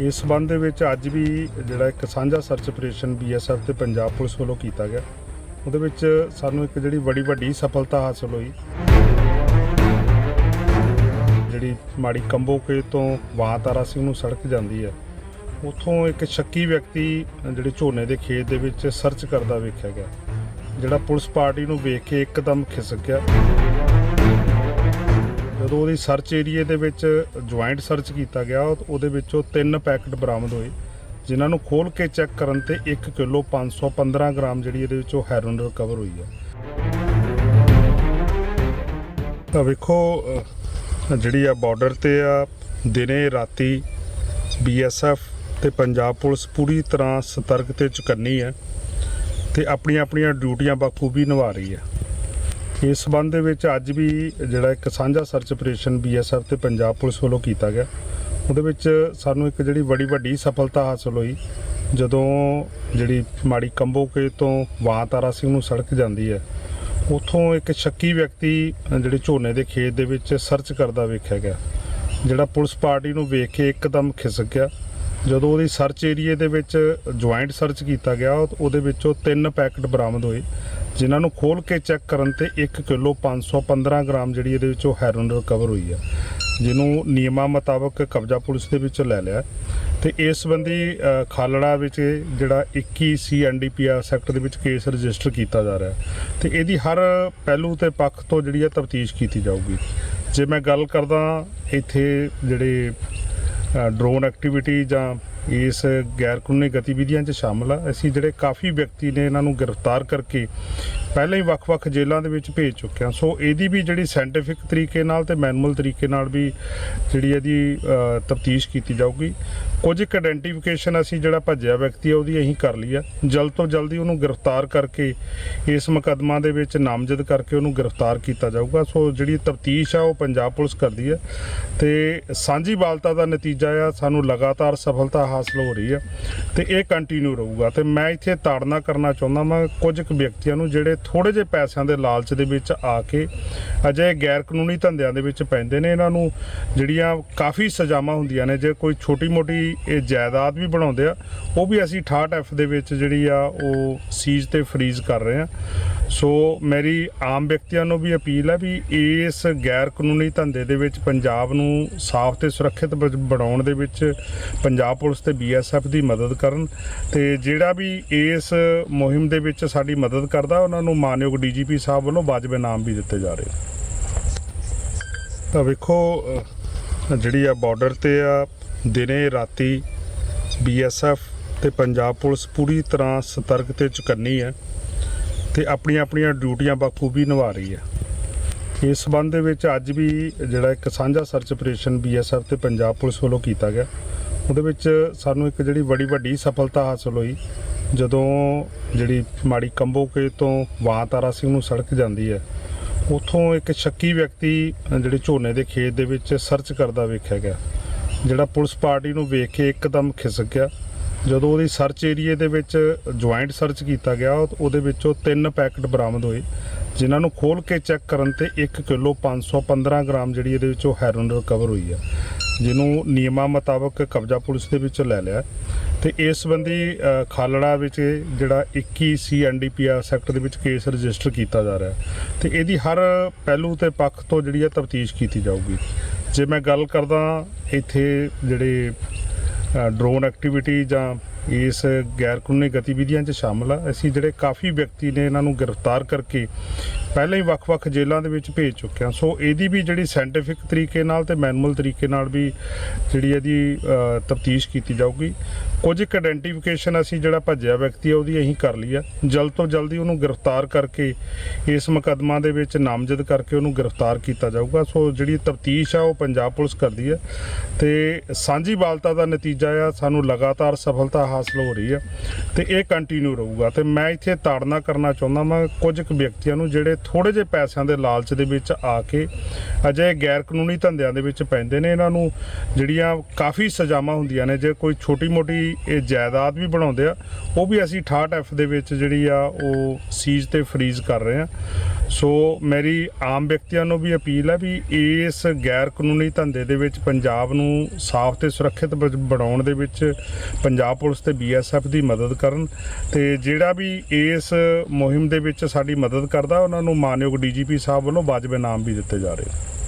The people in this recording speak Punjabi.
ਇਸ ਸਬੰਧ ਦੇ ਵਿੱਚ ਅੱਜ ਵੀ ਜਿਹੜਾ ਇੱਕ ਸਾਂਝਾ ਸਰਚ ਆਪਰੇਸ਼ਨ ਬੀਐਸਐਫ ਤੇ ਪੰਜਾਬ ਪੁਲਿਸ ਵੱਲੋਂ ਕੀਤਾ ਗਿਆ। ਉਹਦੇ ਵਿੱਚ ਸਾਨੂੰ ਇੱਕ ਜਿਹੜੀ ਬੜੀ ਵੱਡੀ ਸਫਲਤਾ ਹਾਸਲ ਹੋਈ। ਜਿਹੜੀ ਮਾੜੀ ਕੰਬੋਕੇ ਤੋਂ ਵਾਹਤਾਰਾ ਸਿੰਘ ਨੂੰ ਸੜਕ ਜਾਂਦੀ ਹੈ। ਉੱਥੋਂ ਇੱਕ ਸ਼ੱਕੀ ਵਿਅਕਤੀ, ਜਿਹੜੇ ਝੋਨੇ ਦੇ ਖੇਤ ਦੇ ਵਿੱਚ ਸਰਚ ਕਰਦਾ ਵੇਖਿਆ ਗਿਆ। ਜਿਹੜਾ ਪੁਲਿਸ ਪਾਰਟੀ ਨੂੰ ਵੇਖ ਕੇ ਇੱਕਦਮ ਖਿਸਕ ਗਿਆ। ਜਦੋਂ ਉਹਦੀ ਸਰਚ ਏਰੀਏ ਦੇ ਵਿੱਚ ਜੁਆਇੰਟ ਸਰਚ ਕੀਤਾ ਗਿਆ, ਉਹਦੇ ਵਿੱਚੋਂ ਤਿੰਨ ਪੈਕਟ ਬਰਾਮਦ ਹੋਏ, ਜਿਨ੍ਹਾਂ ਨੂੰ ਖੋਲ ਕੇ ਚੈੱਕ ਕਰਨ ਤੇ 1 ਕਿਲੋ 515 ਗ੍ਰਾਮ ਜਿਹੜੀ ਇਹਦੇ ਵਿੱਚੋਂ ਹੈਰੋਇਨ ਰਿਕਵਰ ਹੋਈ ਹੈ। ਤਾਂ ਵੇਖੋ ਜਿਹੜੀ ਆ ਬਾਰਡਰ ਤੇ ਆ, ਦਿਨੇ ਰਾਤੀ ਬੀਐਸਐਫ ਤੇ ਪੰਜਾਬ ਪੁਲਿਸ ਪੂਰੀ ਤਰ੍ਹਾਂ ਸਤਰਕ ਤੇ ਚੁਕੰਨੀ ਹੈ ਤੇ ਆਪਣੀਆਂ ਆਪਣੀਆਂ ਡਿਊਟੀਆਂ ਬਖੂਬੀ ਨਿਭਾ ਰਹੀ ਹੈ। ਇਸ ਸਬੰਧ ਦੇ ਵਿੱਚ ਅੱਜ ਵੀ ਜਿਹੜਾ ਇੱਕ ਸਾਂਝਾ ਸਰਚ ਆਪਰੇਸ਼ਨ ਬੀਐਸਐਫ ਤੇ ਪੰਜਾਬ ਪੁਲਿਸ ਵੱਲੋਂ ਕੀਤਾ ਗਿਆ। ਉਹਦੇ ਵਿੱਚ ਸਾਨੂੰ ਇੱਕ ਜਿਹੜੀ ਬੜੀ ਵੱਡੀ ਸਫਲਤਾ ਹਾਸਲ ਹੋਈ। ਜਦੋਂ ਜਿਹੜੀ ਮਾੜੀ ਕੰਬੋਕੇ ਤੋਂ ਵਾਹਤਾਰਾ ਸਿੰਘ ਨੂੰ ਸੜਕ ਜਾਂਦੀ ਹੈ, ਉੱਥੋਂ ਇੱਕ ਸ਼ੱਕੀ ਵਿਅਕਤੀ ਜਿਹੜੇ ਝੋਨੇ ਦੇ ਖੇਤ ਦੇ ਵਿੱਚ ਸਰਚ ਕਰਦਾ ਵੇਖਿਆ ਗਿਆ। ਜਿਹੜਾ ਪੁਲਿਸ ਪਾਰਟੀ ਨੂੰ ਵੇਖ ਕੇ ਇੱਕਦਮ ਖਿਸਕ ਗਿਆ। ਜਦੋਂ ਉਹਦੀ ਸਰਚ ਏਰੀਏ ਦੇ ਵਿੱਚ ਜੁਆਇੰਟ ਸਰਚ ਕੀਤਾ ਗਿਆ ਉਹਦੇ ਵਿੱਚੋਂ ਤਿੰਨ ਪੈਕਟ ਬਰਾਮਦ ਹੋਏ, ਜਿਨ੍ਹਾਂ ਨੂੰ ਖੋਲ ਕੇ ਚੈੱਕ ਕਰਨ ਤੇ 1 ਕਿਲੋ 515 ਗ੍ਰਾਮ ਜਿਹੜੀ ਇਹਦੇ ਵਿੱਚੋਂ ਹੈਰੋਇਨ ਰਿਕਵਰ ਹੋਈ ਹੈ ਜਿਹਨੂੰ ਨਿਯਮਾਂ ਮੁਤਾਬਕ ਕਬਜ਼ਾ ਪੁਲਿਸ ਦੇ ਵਿੱਚ ਲੈ ਲਿਆ। ਤੇ ਇਸ ਸੰਬੰਧੀ ਖਾਲੜਾ ਵਿੱਚ ਜਿਹੜਾ 21 ਸੀ ਐਨਡੀਪੀਆਰ ਸੈਕਟਰ ਦੇ ਵਿੱਚ ਕੇਸ ਰਜਿਸਟਰ ਕੀਤਾ ਜਾ ਰਿਹਾ। ਹੈ ਤੇ ਇਹਦੀ ਹਰ ਪਹਿਲੂ ਤੇ ਪੱਖ ਤੋਂ ਜਿਹੜੀ ਹੈ ਤਫਤੀਸ਼ ਕੀਤੀ ਜਾਊਗੀ। ਜੇ ਮੈਂ ਗੱਲ ਕਰਦਾ ਇੱਥੇ ਜਿਹੜੇ ਡਰੋਨ ਐਕਟੀਵਿਟੀ ਜਾਂ ਇਸ ਗੈਰ ਕਾਨੂੰਨੀ ਗਤੀਵਿਧੀਆਂ 'ਚ ਸ਼ਾਮਲ ਆ। ਅਸੀਂ ਜਿਹੜੇ ਕਾਫੀ ਵਿਅਕਤੀ ਨੇ, ਇਹਨਾਂ ਨੂੰ ਗ੍ਰਿਫਤਾਰ ਕਰਕੇ ਪਹਿਲਾਂ ਹੀ ਵੱਖ-ਵੱਖ ਜੇਲ੍ਹਾਂ ਦੇ ਵਿੱਚ ਭੇਜ ਚੁੱਕਿਆ ਸੋ ਇਹਦੀ ਵੀ ਜਿਹੜੀ ਸਾਇੰਟੀਫਿਕ ਤਰੀਕੇ ਨਾਲ ਤੇ ਮੈਨੂਅਲ ਤਰੀਕੇ ਨਾਲ ਵੀ ਜਿਹੜੀ ਇਹਦੀ ਤਫਤੀਸ਼ ਕੀਤੀ ਜਾਊਗੀ। ਕੁਝ ਇੱਕ ਆਇਡੈਂਟੀਫਿਕੇਸ਼ਨ ਅਸੀਂ ਜਿਹੜਾ ਭੱਜਿਆ ਵਿਅਕਤੀ ਆ, ਉਹਦੀ ਅਸੀਂ ਕਰ ਲਈ ਆ। ਜਲਦ ਤੋਂ ਜਲਦੀ ਉਹਨੂੰ ਗ੍ਰਿਫਤਾਰ ਕਰਕੇ, ਇਸ ਮੁਕੱਦਮਾ ਦੇ ਵਿੱਚ ਨਾਮਜ਼ਦ ਕਰਕੇ ਉਹਨੂੰ ਗ੍ਰਿਫਤਾਰ ਕੀਤਾ ਜਾਊਗਾ। ਸੋ ਜਿਹੜੀ ਤਫਤੀਸ਼ ਆ, ਉਹ ਪੰਜਾਬ ਪੁਲਿਸ ਕਰਦੀ ਹੈ ਤੇ ਸਾਂਝੀ ਬਾਲਤਾ ਦਾ ਨਤੀਜਾ ਆ, ਸਾਨੂੰ ਲਗਾਤਾਰ ਸਫਲਤਾ ਹਾਸਲ ਹੋ ਰਹੀ ਹੈ ਤੇ ਇਹ ਕੰਟੀਨਿਊ ਰਹੂਗਾ। ਤੇ ਮੈਂ ਇੱਥੇ ਤਾੜਨਾ ਕਰਨਾ ਚਾਹੁੰਦਾ ਮੈਂ ਕੁਝ ਕੁ ਵਿਅਕਤੀਆਂ ਨੂੰ ਜਿਹੜੇ ਥੋੜੇ ਜਿਹੇ ਪੈਸਿਆਂ ਦੇ ਲਾਲਚ ਦੇ ਵਿੱਚ ਆ ਕੇ ਅਜੇ ਗੈਰ ਕਾਨੂੰਨੀ ਧੰਦਿਆਂ ਦੇ ਵਿੱਚ ਪੈਂਦੇ ਨੇ। ਇਹਨਾਂ ਨੂੰ ਜਿਹੜੀਆਂ ਕਾਫੀ ਸਜ਼ਾਵਾਂ ਹੁੰਦੀਆਂ ਨੇ, ਜੇ ਕੋਈ ਛੋਟੀ-ਮੋਟੀ ਇਹ ਜਾਇਦਾਦ ਵੀ ਬਣਾਉਂਦੇ ਆ, ਉਹ ਵੀ ਅਸੀਂ 68 ਐਫ ਦੇ ਵਿੱਚ ਜਿਹੜੀ ਆ ਉਹ ਸੀਜ਼ ਤੇ ਫਰੀਜ਼ ਕਰ ਰਹੇ ਆ। ਸੋ ਮੇਰੀ ਆਮ ਵਿਅਕਤੀਆਂ ਨੂੰ ਵੀ ਅਪੀਲ ਹੈ ਵੀ ਇਸ ਗੈਰ ਕਾਨੂੰਨੀ ਧੰਦੇ ਦੇ ਵਿੱਚ ਪੰਜਾਬ ਨੂੰ ਸਾਫ਼ ਤੇ ਸੁਰੱਖਿਅਤ ਬ- ਬਣਾਉਣ ਦੇ ਵਿੱਚ ਪੰਜਾਬ ਪੁਲਿਸ ਤੇ ਬੀਐਸਐਫ ਦੀ ਮਦਦ ਕਰਨ ਤੇ ਜਿਹੜਾ ਵੀ ਇਸ ਮੁਹਿੰਮ ਦੇ ਵਿੱਚ ਸਾਡੀ ਮਦਦ ਕਰਦਾ, ਉਹਨਾਂ ਨੂੰ ਮਾਨਯੋਗ ਡੀਜੀਪੀ ਸਾਹਿਬ ਵੱਲੋਂ ਵਾਜਬ ਇਨਾਮ ਵੀ ਦਿੱਤੇ ਜਾ ਰਹੇ ਤਾਂ ਵੇਖੋ ਜਿਹੜੀ ਆ ਬਾਰਡਰ ਤੇ ਆ, ਦਿਨੇ ਰਾਤੀ ਬੀਐਸਐਫ ਤੇ ਪੰਜਾਬ ਪੁਲਿਸ ਪੂਰੀ ਤਰ੍ਹਾਂ ਸਤਰਕ ਤੇ ਚੁਕੰਨੀ ਹੈ ਤੇ ਆਪਣੀਆਂ ਆਪਣੀਆਂ ਡਿਊਟੀਆਂ ਬਖੂਬੀ ਨਿਭਾ ਰਹੀ ਹੈ। ਇਸ ਸਬੰਧ ਦੇ ਵਿੱਚ ਅੱਜ ਵੀ ਜਿਹੜਾ ਇੱਕ ਸਾਂਝਾ ਸਰਚ ਆਪਰੇਸ਼ਨ ਬੀਐਸਐਫ ਤੇ ਪੰਜਾਬ ਪੁਲਿਸ ਵੱਲੋਂ ਕੀਤਾ ਗਿਆ। ਉਹਦੇ ਵਿੱਚ ਸਾਨੂੰ ਇੱਕ ਜਿਹੜੀ ਬੜੀ ਵੱਡੀ ਸਫਲਤਾ ਹਾਸਲ ਹੋਈ ਜਦੋਂ ਜਿਹੜੀ ਮਾੜੀ ਕੰਬੋਕੇ ਤੋਂ ਵਾਂ ਤਾਰਾ ਸਿੰਘ ਨੂੰ ਸੜਕ ਜਾਂਦੀ ਹੈ, ਉੱਥੋਂ ਇੱਕ ਸ਼ੱਕੀ ਵਿਅਕਤੀ ਜਿਹੜੇ ਝੋਨੇ ਦੇ ਖੇਤ ਦੇ ਵਿੱਚ ਸਰਚ ਕਰਦਾ ਵੇਖਿਆ ਗਿਆ, ਜਿਹੜਾ ਪੁਲਿਸ ਪਾਰਟੀ ਨੂੰ ਵੇਖ ਕੇ ਇੱਕਦਮ ਖਿਸਕ ਗਿਆ। ਜਦੋਂ ਉਹਦੀ ਸਰਚ ਏਰੀਏ ਦੇ ਵਿੱਚ ਜੁਆਇੰਟ ਸਰਚ ਕੀਤਾ ਗਿਆ ਉਹਦੇ ਵਿੱਚੋਂ ਤਿੰਨ ਪੈਕਟ ਬਰਾਮਦ ਹੋਏ, ਜਿਨ੍ਹਾਂ ਨੂੰ ਖੋਲ ਕੇ ਚੈੱਕ ਕਰਨ ਤੇ 1 ਕਿਲੋ 515 ਗ੍ਰਾਮ ਜਿਹੜੀ ਇਹਦੇ ਵਿੱਚੋਂ ਹੈਰੋਇਨ ਰਿਕਵਰ ਹੋਈ ਹੈ। ਜਿਹਨੂੰ ਨਿਯਮਾਂ ਮੁਤਾਬਕ ਕਬਜ਼ਾ ਪੁਲਿਸ ਦੇ ਵਿੱਚ ਲੈ ਲਿਆ। ਤੇ ਇਸ ਸੰਬੰਧੀ ਖਾਲੜਾ ਵਿੱਚ ਜਿਹੜਾ 21 ਸੀ ਐਨਡੀਪੀਆਰ ਸੈਕਟਰ ਦੇ ਵਿੱਚ ਕੇਸ ਰਜਿਸਟਰ ਕੀਤਾ ਜਾ ਰਿਹਾ। ਹੈ ਤੇ ਇਹਦੀ ਹਰ ਪਹਿਲੂ ਤੇ ਪੱਖ ਤੋਂ ਜਿਹੜੀ ਹੈ ਤਫਤੀਸ਼ ਕੀਤੀ ਜਾਊਗੀ। ਜੇ ਮੈਂ ਗੱਲ ਕਰਦਾ ਇੱਥੇ ਜਿਹੜੇ ਡਰੋਨ ਐਕਟੀਵਿਟੀ ਜਾਂ ਇਸ ਗੈਰ ਕਾਨੂੰਨੀ ਗਤੀਵਿਧੀਆਂ 'ਚ ਸ਼ਾਮਲ ਆ, ਅਸੀਂ ਜਿਹੜੇ ਕਾਫੀ ਵਿਅਕਤੀ ਨੇ ਇਹਨਾਂ ਨੂੰ ਗ੍ਰਿਫਤਾਰ ਕਰਕੇ ਪਹਿਲਾਂ ਹੀ ਵੱਖ-ਵੱਖ ਜੇਲ੍ਹਾਂ ਦੇ ਵਿੱਚ ਭੇਜ ਚੁੱਕਿਆ ਸੋ ਇਹਦੀ ਵੀ ਜਿਹੜੀ ਸਾਇੰਟੀਫਿਕ ਤਰੀਕੇ ਨਾਲ ਤੇ ਮੈਨੂਅਲ ਤਰੀਕੇ ਨਾਲ ਵੀ ਜਿਹੜੀ ਇਹਦੀ ਤਫਤੀਸ਼ ਕੀਤੀ ਜਾਊਗੀ। ਕੁਝ ਇੱਕ ਆਇਡੈਂਟੀਫਿਕੇਸ਼ਨ ਅਸੀਂ ਜਿਹੜਾ ਭੱਜਿਆ ਵਿਅਕਤੀ ਆ, ਉਹਦੀ ਅਸੀਂ ਕਰ ਲਈ ਆ। ਜਲਦ ਤੋਂ ਜਲਦੀ ਉਹਨੂੰ ਗ੍ਰਿਫਤਾਰ ਕਰਕੇ, ਇਸ ਮੁਕੱਦਮਾ ਦੇ ਵਿੱਚ ਨਾਮਜ਼ਦ ਕਰਕੇ ਉਹਨੂੰ ਗ੍ਰਿਫਤਾਰ ਕੀਤਾ ਜਾਊਗਾ। ਸੋ ਜਿਹੜੀ ਤਫਤੀਸ਼ ਆ, ਉਹ ਪੰਜਾਬ ਪੁਲਿਸ ਕਰਦੀ ਹੈ ਤੇ ਸਾਂਝੀ ਬਾਲਤਾ ਦਾ ਨਤੀਜਾ ਆ, ਸਾਨੂੰ ਲਗਾਤਾਰ ਸਫਲਤਾ ਹਾਸਲ ਹੋ ਰਹੀ ਹੈ ਤੇ ਇਹ ਕੰਟੀਨਿਊ ਰਹੂਗਾ। ਤੇ ਮੈਂ ਇੱਥੇ ਤਾੜਨਾ ਕਰਨਾ ਚਾਹੁੰਦਾ ਮੈਂ ਕੁਝ ਕੁ ਵਿਅਕਤੀਆਂ ਨੂੰ ਜਿਹੜੇ ਥੋੜੇ ਜਿਹੇ ਪੈਸਿਆਂ ਦੇ ਲਾਲਚ ਦੇ ਵਿੱਚ ਆ ਕੇ ਅਜੇ ਗੈਰ ਕਾਨੂੰਨੀ ਧੰਦਿਆਂ ਦੇ ਵਿੱਚ ਪੈਂਦੇ ਨੇ, ਇਹਨਾਂ ਨੂੰ ਜਿਹੜੀਆਂ ਕਾਫੀ ਸਜ਼ਾਵਾਂ ਹੁੰਦੀਆਂ ਨੇ, ਜੇ ਕੋਈ ਛੋਟੀ-ਮੋਟੀ ਇਹ ਜਾਇਦਾਦ ਵੀ ਬਣਾਉਂਦੇ ਆ, ਉਹ ਵੀ ਅਸੀਂ 68 ਐਫ ਦੇ ਵਿੱਚ ਜਿਹੜੀ ਆ ਉਹ ਸੀਜ਼ ਤੇ ਫਰੀਜ਼ ਕਰ ਰਹੇ ਆ। ਸੋ ਮੇਰੀ ਆਮ ਵਿਅਕਤੀਆਂ ਨੂੰ ਵੀ ਅਪੀਲ ਹੈ ਵੀ ਇਸ ਗੈਰ ਕਾਨੂੰਨੀ ਧੰਦੇ ਦੇ ਵਿੱਚ ਪੰਜਾਬ ਨੂੰ ਸਾਫ਼ ਤੇ ਸੁਰੱਖਿਅਤ ਬ- ਬਣਾਉਣ ਦੇ ਵਿੱਚ ਪੰਜਾਬ ਪੁਲਿਸ ਤੇ ਬੀਐਸਐਫ ਦੀ ਮਦਦ ਕਰਨ ਤੇ ਜਿਹੜਾ ਵੀ ਇਸ ਮੁਹਿੰਮ ਦੇ ਵਿੱਚ ਸਾਡੀ ਮਦਦ ਕਰਦਾ, ਉਹਨਾਂ ਨੂੰ ਮਾਨਯੋਗ ਡੀਜੀਪੀ ਸਾਹਿਬ ਵੱਲੋਂ ਵਾਜਬ ਇਨਾਮ ਵੀ ਦਿੱਤੇ ਜਾ ਰਹੇ